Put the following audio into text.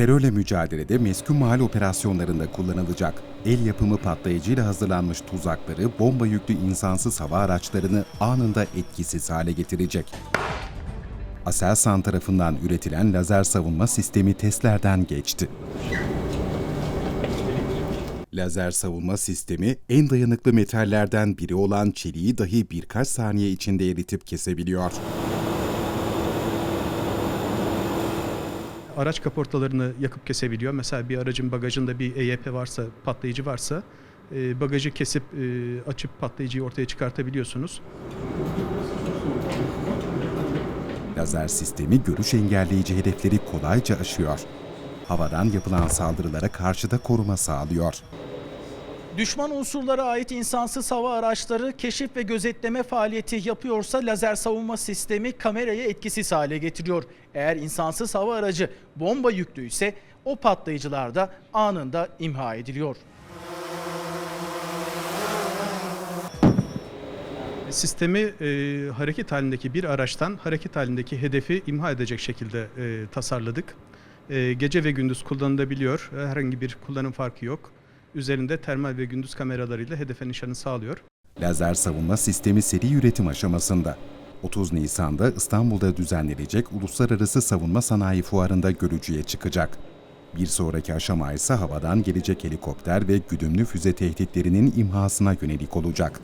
Terörle mücadelede meskun mahal operasyonlarında kullanılacak el yapımı patlayıcıyla hazırlanmış tuzakları bomba yüklü insansız hava araçlarını anında etkisiz hale getirecek. Aselsan tarafından üretilen lazer savunma sistemi testlerden geçti. Lazer savunma sistemi en dayanıklı metallerden biri olan çeliği dahi birkaç saniye içinde eritip kesebiliyor. Araç kaportalarını yakıp kesebiliyor. Mesela bir aracın bagajında bir EYP varsa, patlayıcı varsa e, bagajı kesip e, açıp patlayıcıyı ortaya çıkartabiliyorsunuz. Lazer sistemi görüş engelleyici hedefleri kolayca aşıyor. Havadan yapılan saldırılara karşı da koruma sağlıyor. Düşman unsurlara ait insansız hava araçları keşif ve gözetleme faaliyeti yapıyorsa lazer savunma sistemi kamerayı etkisiz hale getiriyor. Eğer insansız hava aracı bomba yüklüyse o patlayıcılar da anında imha ediliyor. Sistemi e, hareket halindeki bir araçtan hareket halindeki hedefi imha edecek şekilde e, tasarladık. E, gece ve gündüz kullanılabiliyor. Herhangi bir kullanım farkı yok. Üzerinde termal ve gündüz kameralarıyla hedefe nişanı sağlıyor. Lazer savunma sistemi seri üretim aşamasında. 30 Nisan'da İstanbul'da düzenlenecek Uluslararası Savunma Sanayi Fuarı'nda görücüye çıkacak. Bir sonraki aşama ise havadan gelecek helikopter ve güdümlü füze tehditlerinin imhasına yönelik olacak.